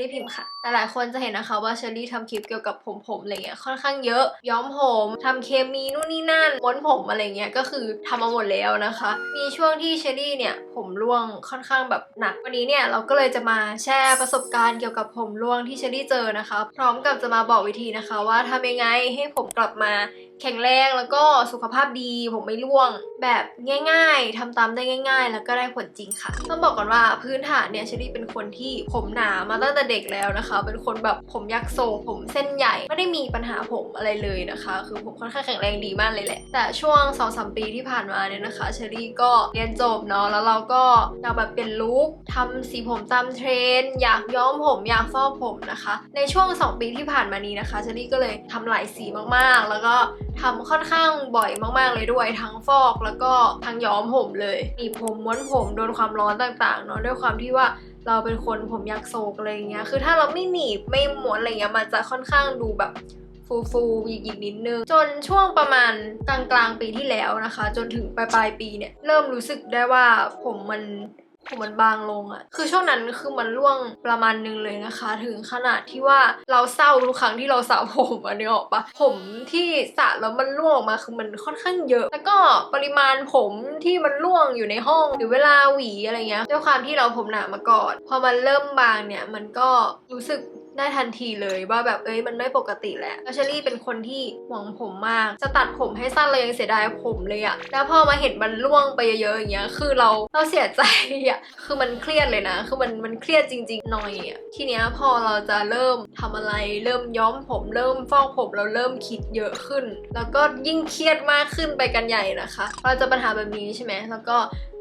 รี่พิมพ์ค่ะ หลายๆคนจะเห็นนะคะว่าเชอรี่ทำคลิปเกี่ยวกับผมผมอะไรเงี้ยค่อนข้างเยอะ ย้อมผมทำเคมีนู่นนี่นั่นม้วนผมอะไรเงี้ยก็คือทำมาหมดแล้วนะคะ มีช่วงที่เชอรี่เนี่ยผมร่วงค่อนข้างแบบหนักวันนี้เนี่ยเราก็เลยจะมาแชร์ประสบการณ์เกี่ยวกับผมร่วงที่เชอรี่เจอนะคะ พร้อมกับจะมาบอกวิธีนะคะ ว่าทำยังไงให้ผมกลับมาแข็งแรงแล้วก็สุขภาพดีผมไม่ร่วง แบบง่าย ๆทำตามได้ง่าย ๆ แล้วก็ได้ผลจริงค่ะ ต้องบอกก่อนว่าพื้นฐานเนี่ยเชอรี่เป็นคนที่ผมหนามาตั้งแต่เด็กแล้วนะคะ เป็นคนแบบผมยักษ์โศกผมเส้นใหญ่ ไม่ได้มีปัญหาผมอะไรเลยนะคะ คือผมค่อนข้างแข็งแรงดีมากเลยแหละ แต่ช่วง2อสปีที่ผ่านมาเนี่ยนะคะเชอรี่ก็เรียนจบเนาะ แล้วเราก็อยากแบบเป็นลุคทำสีผมตามเทรนด์อยากย้อมผมอยากฟอกผมนะคะ ในช่วง 2 ปีที่ผ่านมานี้นะคะเชอรี่ก็เลยทำหลายสีมากๆ แล้วก็ทำค่อนข้างบ่อยมากๆเลยด้วยทั้งฟอกแล้วก็ทั้งย้อมผมเลยมีผมม้วนผมโดนความร้อนต่างๆเนาะด้วยความที่ว่า เราเป็นคนผมยักโศกอะไรเงี้ย คือถ้าเราไม่หนีบไม่หม้วนอะไรเงี้ยมันจะค่อนข้างดูแบบฟูฟูๆหยิกๆนิดนึง จนช่วงประมาณกลางกลางปีที่แล้วนะคะ จนถึงปลายปลายปีเนี่ย เริ่มรู้สึกได้ว่าผมมัน ผมมันบางลงอะคือช่วงนั้นคือมันร่วงประมาณนึงเลยนะคะ ถึงขนาดที่ว่าเราเศร้าทุกครั้งที่เราสระผมอะนึกออกปะผมที่สระแล้วมันร่วงออกมาคือมันค่อนข้างเยอะ แล้วก็ปริมาณผมที่มันร่วงอยู่ในห้องหรือเวลาหวีอะไรเงี้ยด้วยความที่เราผมหนามาก่อน พอมันเริ่มบางเนี่ยมันก็รู้สึก ได้ทันทีเลยว่าแบบเอ้ยมันไม่ปกติแหล้วแล้วเชอรี่เป็นคนที่หวงผมมาก จะตัดผมให้สั้นเลยยังเสียดายผมเลยอะแล้วพอมาเห็นมันร่วงไปเยอะๆอย่างเงี้ย คือเราเราเสียใจอะคือมันเครียดเลยนะ คือมันมันเครียดจริงๆหน่อยอะทีเนี้ยพอเราจะเริ่มทำอะไรเริ่มย้อมผมเริ่มฟอกผมเราเริ่มคิดเยอะขึ้น แล้วก็ยิ่งเครียดมากขึ้นไปกันใหญ่นะคะ เราจะปัญหาแบบนี้ใช่ไหมแล้วก็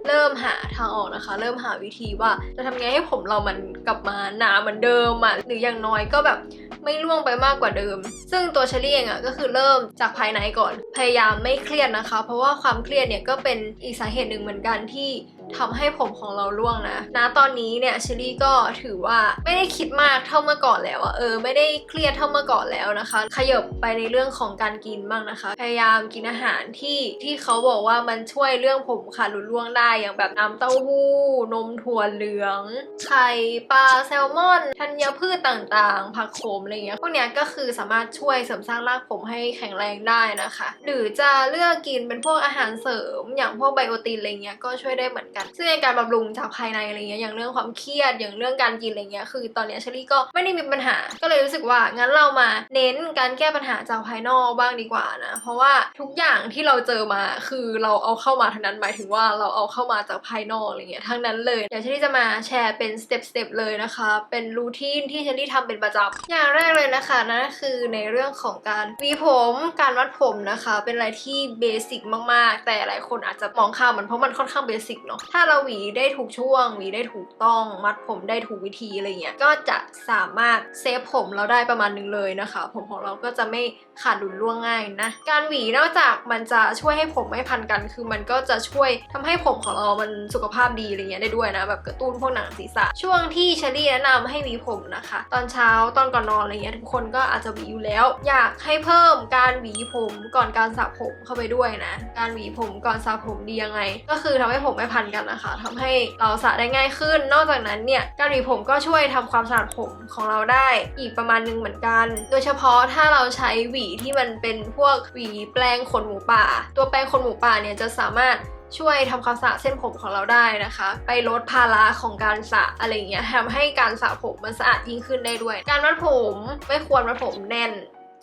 เริ่มหาทางออกนะคะ เริ่มหาวิธีว่าจะทำไงให้ผมเรามันกลับมาหนาเหมือนเดิมอะหรืออย่างน้อยก็แบบไม่ร่วงไปมากกว่าเดิม ซึ่งตัวเชอรี่เองอะก็คือเริ่มจากภายในก่อน พยายามไม่เครียดนะคะ เพราะว่าความเครียดเนี่ยก็เป็นอีกสาเหตุหนึ่งเหมือนกันที่ทำให้ผมของเราร่วงนะณตอนนี้เนี่ยเชอรี่ก็ถือว่าไม่ได้คิดมากเท่าเมื่อก่อนแล้วอะเออไม่ได้เครียดเท่าเมื่อก่อนแล้วนะคะ ขยบไปในเรื่องของการกินบ้างนะคะ พยายามกินอาหารที่ที่เขาบอกว่ามันช่วยเรื่องผมขาดหลุดร่วงได้อย่างแบบน้ำเต้าหู้ นมถั่วเหลือง ไข่ปลาแซลมอนธัญพืชต่างๆ ผักโขมอะไรเงี้ยพวกเนี้ยก็คือสามารถช่วยเสริมสร้างรากผมให้แข็งแรงได้นะคะ หรือจะเลือกกินเป็นพวกอาหารเสริม อย่างพวกไบโอตินอะไรเงี้ยก็ช่วยได้เหมือนกัน ซึ่งในการบำรุงจากภายในอะไรเงี้ยอย่างเรื่องความเครียดอย่างเรื่องการกินอะไรเงี้ยคือตอนเนี้ยเชอรี่ก็ไม่ได้มีปัญหา ก็เลยรู้สึกว่างั้นเรามาเน้นการแก้ปัญหาจากภายนอกบ้างดีกว่านะ เพราะว่าทุกอย่างที่เราเจอมาคือเราเอาเข้ามาทั้งนั้นหมายถึงว่าเราเอาเข้ามาจากภายนอกอะไรเงี้ยทั้งนั้นเลยเดี๋ยวเชอรี่จะมาแชร์เป็นสเต็ปสเต็ปเลยนะคะ เป็นรูทีนที่เชอรี่ทำเป็นประจำอย่างแรกเลยนะคะนั่นคือในเรื่องของการหวีผมการวัดผมนะคะ เป็นอะไรที่เบสิกมากๆ แต่หลายคนอาจจะมองข้ามมันเพราะมันค่อนข้างเบสิกเนาะถ้าเราหวีได้ถูกช่วงหวีได้ถูกต้องมัดผมได้ถูกวิธีอะไรเงี้ยก็จะสามารถเซฟผมเราได้ประมาณนึงเลยนะคะ ผมของเราก็จะไม่ ขาดหลุดร่วงง่ายนะ การหวีนอกจากมันจะช่วยให้ผมไม่พันกัน คือมันก็จะช่วยทำให้ผมของเรามันสุขภาพดีอะไรเงี้ยได้ด้วยนะ แบบกระตุ้นพวกหนังศีรษะ ช่วงที่เชอรี่แนะนำให้หวีผมนะคะ ตอนเช้าตอนก่อนนอนอะไรเงี้ยทุกคนก็อาจจะหวีอยู่แล้ว อยากให้เพิ่มการหวีผมก่อนการสระผมเข้าไปด้วยนะ การหวีผมก่อนสระผมดียังไง ก็คือทำให้ผมไม่พันกันนะคะทำให้เราสระได้ง่ายขึ้น นอกจากนั้นเนี่ยการหวีผมก็ช่วยทำความสะอาดผมของเราได้ อีกประมาณนึงเหมือนกัน โดยเฉพาะถ้าเราใช้หวีที่มันเป็นพวกหวีแปลงขนหมูป่า ตัวแปลงขนหมูป่าเนี่ยจะสามารถช่วยทำความสะอาดเส้นผมของเราได้นะคะ ไปลดภาระของการสระอะไรเงี้ยทำให้การสระผมมันสะอาดยิ่งขึ้นได้ด้วย การมัดผมไม่ควรมัดผมแน่น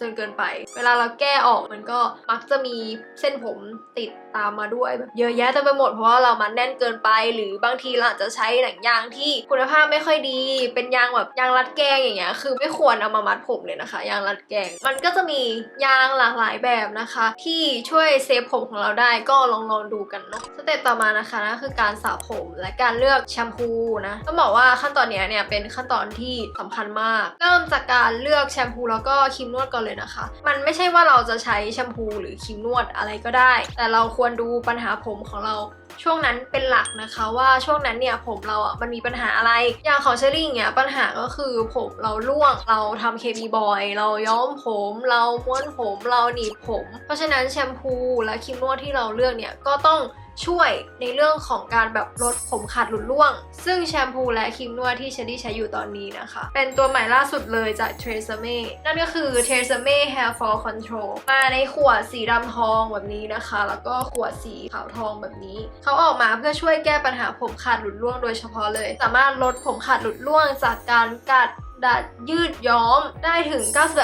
จนเกินไป เวลาเราแก้ออกมันก็มักจะมีเส้นผมติดตามมาด้วยแบบเยอะแยะเต็มไปหมดเพราะว่าเรามันแน่นเกินไป หรือบางทีเราอาจจะใช้หนังยางที่คุณภาพไม่ค่อยดี เป็นยางแบบยางรัดแกงอย่างเงี้ยคือไม่ควรเอามามัดผมเลยนะคะ ยางรัดแกง มันก็จะมียางหลากหลายแบบนะคะ ที่ช่วยเซฟผมของเราได้ก็ลองลองดูกันเนาะสเต็ปต่อมานะคะนั่นคือการสระผมและการเลือกแชมพูนะต้องบอกว่าขั้นตอนเนี้ยเนี่ยเป็นขั้นตอนที่สำคัญมาก เริ่มจากการเลือกแชมพูแล้วก็ครีมนวดก่อนเลยนะคะ มันไม่ใช่ว่าเราจะใช้แชมพูหรือครีมนวดอะไรก็ได้ แต่เราควรดูปัญหาผมของเราช่วงนั้นเป็นหลักนะคะว่าช่วงนั้นเนี่ยผมเราอะมันมีปัญหาอะไร อย่างของเชอรี่เนี่ยปัญหาก็คือผมเราร่วงเราทำเคมีบอยเราย้อมผม เราม้วนผมเราหนีบผม เพราะฉะนั้นแชมพูและครีมนวดที่เราเลือกเนี่ยก็ต้อง ช่วยในเรื่องของการแบบลดผมขาดหลุดร่วง ซึ่งแชมพูและครีมนวดที่เชอรี่ใช้อยู่ตอนนี้นะคะ เป็นตัวใหม่ล่าสุดเลยจาก t r e s e m e นั่นก็คือ t r e s e m e Hair Fall Control มาในขวดสีดำทองแบบนี้นะคะ แล้วก็ขวดสีขาวทองแบบนี้ เขาออกมาเพื่อช่วยแก้ปัญหาผมขาดหลุดร่วงโดยเฉพาะเลย สามารถลดผมขาดหลุดร่วงจากการกัด ดัดยืดย้อมได้ถึง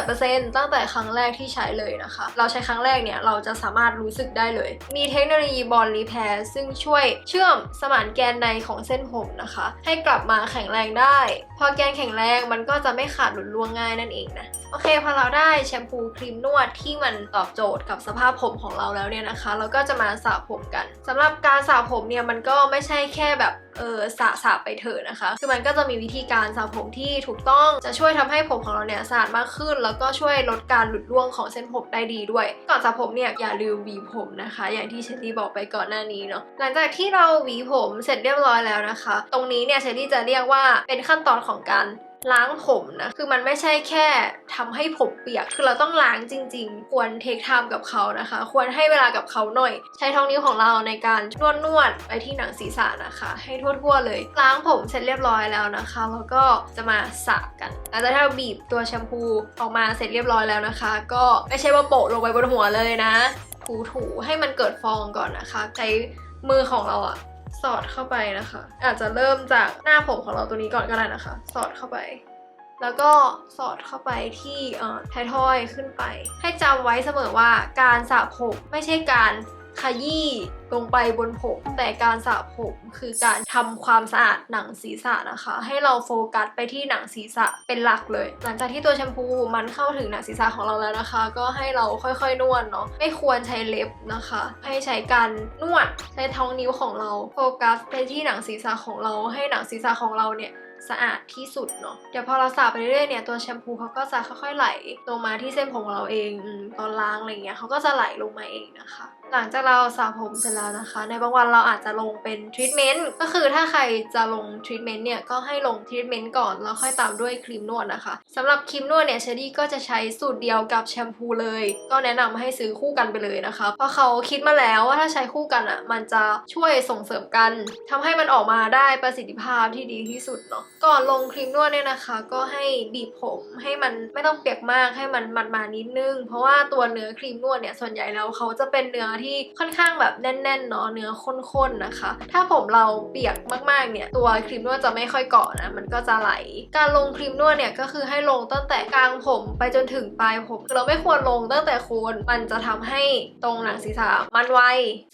98%ตั้งแต่ครั้งแรกที่ใช้เลยนะคะ เราใช้ครั้งแรกเนี่ย เราจะสามารถรู้สึกได้เลย มีเทคโนโลยีบอลรีแพร์ซึ่งช่วยเชื่อมสมานแกนในของเส้นผมนะคะ ให้กลับมาแข็งแรงได้ พอแกนแข็งแรงมันก็จะไม่ขาดหลุดร่วงง่ายนั่นเองนะ โอเคพอเราได้แชมพูครีมนวดที่มันตอบโจทย์กับสภาพผมของเราแล้วเนี่ยนะคะ เราก็จะมาสระผมกันสำหรับการสระผมเนี่ยมันก็ไม่ใช่แค่แบบเออสระสระไปเถอะนะคะ คือมันก็จะมีวิธีการสระผมที่ถูกต้องจะช่วยทำให้ผมของเราเนี่ยสะอาดมากขึ้น แล้วก็ช่วยลดการหลุดร่วงของเส้นผมได้ดีด้วย ก่อนสระผมเนี่ยอย่าลืมหวีผมนะคะ อย่างที่เชลลี่บอกไปก่อนหน้านี้เนาะหลังจากที่เราหวีผมเสร็จเรียบร้อยแล้วนะคะ ตรงนี้เนี่ยเชลลี่จะเรียกว่าเป็นขั้นตอนของการ ล้างผมนะ คือมันไม่ใช่แค่ทำให้ผมเปียก คือเราต้องล้างจริง ๆ ควรเทคไทม์กับเขานะคะ ควรให้เวลากับเขาหน่อย ใช้ท้องนิ้วของเราในการนวดนวดๆไปที่หนังศีรษะนะคะ ให้ทั่วๆเลย ล้างผมเสร็จเรียบร้อยแล้วนะคะ แล้วก็จะมาสระกันหลังจากที่เราบีบตัวแชมพูออกมาเสร็จเรียบร้อยแล้วนะคะ ก็ไม่ใช่ว่าโปะลงไปบนหัวเลยนะ ถูๆให้มันเกิดฟองก่อนนะคะ ใช้มือของเราอะ สอดเข้าไปนะคะ อาจจะเริ่มจากหน้าผมของเราตัวนี้ก่อนก็ได้นะคะ สอดเข้าไป แล้วก็สอดเข้าไปที่เอ่อไททอยขึ้นไป ให้จำไว้เสมอว่าการสระผมไม่ใช่การ ขยี้ลงไปบนผม แต่การสระผมคือการทำความสะอาดหนังศีรษะนะคะ ให้เราโฟกัสไปที่หนังศีรษะเป็นหลักเลย หลังจากที่ตัวแชมพูมันเข้าถึงหนังศีรษะของเราแล้วนะคะ ก็ให้เราค่อยๆนวดเนาะไม่ควรใช้เล็บนะคะ ให้ใช้การนวดใช้ท้องนิ้วของเราโฟกัสไปที่หนังศีรษะของเราให้หนังศีรษะของเราเนี่ยสะอาดที่สุดเนาะเดี๋ยวพอเราสระไปเรื่อยๆเนี่ยตัวแชมพูเขาก็จะค่อยๆไหลลงมาที่เส้นผมของเราเองอตอนล้างอะไรเงี้ยเขาก็จะไหลลงมาเองนะคะ หลังจากเราสระผมเสร็จแล้วนะคะ ในบางวันเราอาจจะลงเป็นทรีทเมนต์ก็คือถ้าใครจะลงทรีทเมนต์เนี่ยก็ให้ลงทรีทเมนต์ก่อนแล้วค่อยตามด้วยครีมนวดนะคะสำหรับครีมนวดเนี่ยเชอรี่ก็จะใช้สูตรเดียวกับแชมพูเลย ก็แนะนำให้ซื้อคู่กันไปเลยนะคะ เพราะเขาคิดมาแล้วว่าถ้าใช้คู่กันอะ มันจะช่วยส่งเสริมกันทำให้มันออกมาได้ประสิทธิภาพที่ดีที่สุดเนาะก่อนลงครีมนวดเนี่ยนะคะ ก็ให้บีบผมให้มันไม่ต้องเปียกมากให้มันมันมานิดนึง เพราะว่าตัวเนื้อครีมนวดเนี่ยส่วนใหญ่แล้วเขาจะเป็นเนื้อที่ค่อนข้างแบบแน่นๆเนาะเนื้อข้นๆนะคะ ถ้าผมเราเปียกมากๆเนี่ยตัวครีมนวดจะไม่ค่อยเกาะนะมันก็จะไหล การลงครีมนวดเนี่ยก็คือให้ลงตั้งแต่กลางผมไปจนถึงปลายผมเราไม่ควรลงตั้งแต่โคนมันจะทำให้ตรงหนังศีรษะมันไว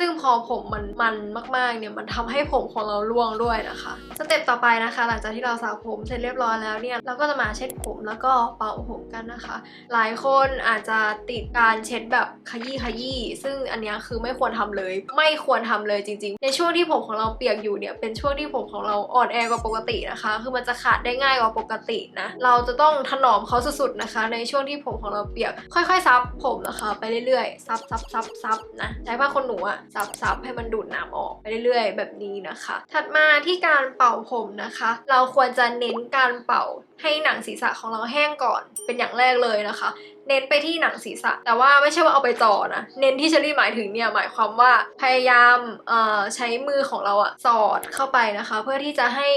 ซึ่งพอผมมันมันมากๆเนี่ยมันทำให้ผมของเราร่วงด้วยนะคะสเต็ปต่อไปนะคะ หลังจากที่เราสระผมเสร็จเรียบร้อยแล้วเนี่ยเราก็จะมาเช็ดผมแล้วก็เป่าผมกันนะคะ หลายคนอาจจะติดการเช็ดแบบขยี้ขยี้ซึ่งอันเนี้ยคือไม่ควรทำเลย ไม่ควรทำเลยจริง ๆ ในช่วงที่ผมของเราเปียกอยู่เนี่ยเป็นช่วงที่ผมของเราอ่อนแอกว่าปกตินะคะ คือมันจะขาดได้ง่ายกว่าปกตินะเราจะต้องถนอมเขาสุดๆนะคะ ในช่วงที่ผมของเราเปียก ค่อยๆซับผมนะคะไปเรื่อยๆซับซับซับซับนะใช้ผ้าขนหนูอะซับซับให้มันดูดน้ำออกไปเรื่อยๆ แบบนี้นะคะ ถัดมาที่การเป่าผมนะคะ เราควรจะเน้นการเป่าให้หนังศีรษะของเราแห้งก่อนเป็นอย่างแรกเลยนะคะ เน้นไปที่หนังศีรษะ แต่ว่าไม่ใช่ว่าเอาไปจ่อนะ เน้นที่เชอรี่หมายถึงเนี่ยหมายความว่าพยายามใช้มือของเราอะสอดเข้าไปนะคะ เพื่อที่จะให้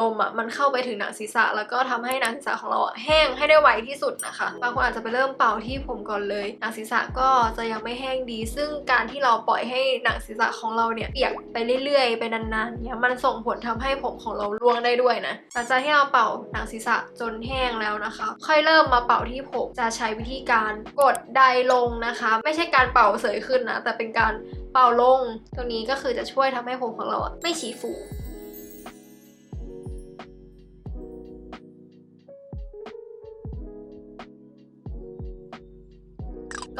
ลมอะมันเข้าไปถึงหนังศีรษะ แล้วก็ทำให้หนังศีรษะของเราแห้งให้ได้ไวที่สุดนะคะบางคนอาจจะไปเริ่มเป่าที่ผมก่อนเลย หนังศีรษะก็จะยังไม่แห้งดี ซึ่งการที่เราปล่อยให้หนังศีรษะของเราเนี่ยเปียกไปเรื่อยๆ ไปนานๆเนี่ยมันส่งผลทำให้ผมของเราร่วงได้ด้วยนะหลังจากที่เราเป่าหนังศีรษะจนแห้งแล้วนะคะ ค่อยเริ่มมาเป่าที่ผมจะใช้วิธีการกดไดลงนะคะ ไม่ใช่การเป่าเสยขึ้นนะ แต่เป็นการเป่าลง ตรงนี้ก็คือจะช่วยทำให้ผมของเราไม่ฉีฟู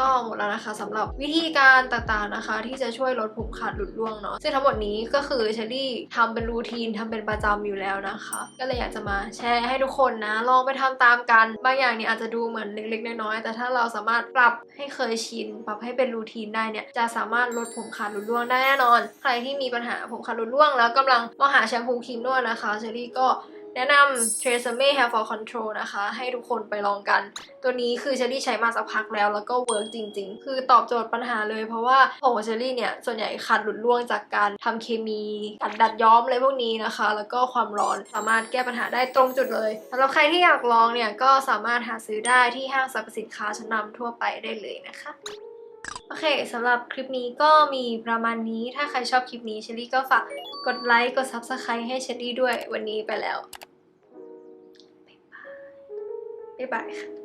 ก็หมดแล้วนะคะสำหรับวิธีการต่างๆนะคะ ที่จะช่วยลดผมขาดหลุดร่วงเนาะซึ่งทั้งหมดนี้ก็คือเชอรี่ทำเป็นรูทีนทำเป็นประจำอยู่แล้วนะคะ ก็เลยอยากจะมาแชร์ให้ทุกคนนะลองไปทำตามกันบางอย่างเนี่ยอาจจะดูเหมือนเล็กๆน้อยๆแต่ถ้าเราสามารถปรับให้เคยชิน ปรับให้เป็นรูทีนได้เนี่ยจะสามารถลดผมขาดหลุดร่วงได้แน่นอน ใครที่มีปัญหาผมขาดหลุดร่วง แล้วกำลังมองหาแชมพูครีมนวดนะคะเชอรี่ก็ แนะนำ Tresemme Hair Fall Control นะคะ ให้ทุกคนไปลองกัน ตัวนี้คือเชอรี่ใช้มาสักพักแล้ว แล้วก็เวิร์กจริง ๆ คือตอบโจทย์ปัญหาเลย เพราะว่าผมของเชอรี่เนี่ย ส่วนใหญ่ขาดหลุดร่วงจากการทำเคมีกัดดัดย้อมอะไรพวกนี้นะคะ แล้วก็ความร้อนสามารถแก้ปัญหาได้ตรงจุดเลยสำหรับใครที่อยากลองเนี่ยก็สามารถหาซื้อได้ที่ห้างสรรพสินค้าชั้นนำทั่วไปได้เลยนะคะ โอเคสำหรับคลิปนี้ก็มีประมาณนี้ถ้าใครชอบคลิปนี้เชอรี่ก็ฝากกดไลค์กด Subscribe ให้เชอรี่ด้วยวันนี้ไปแล้วบ๊ายบายบ๊ายบายค่ะ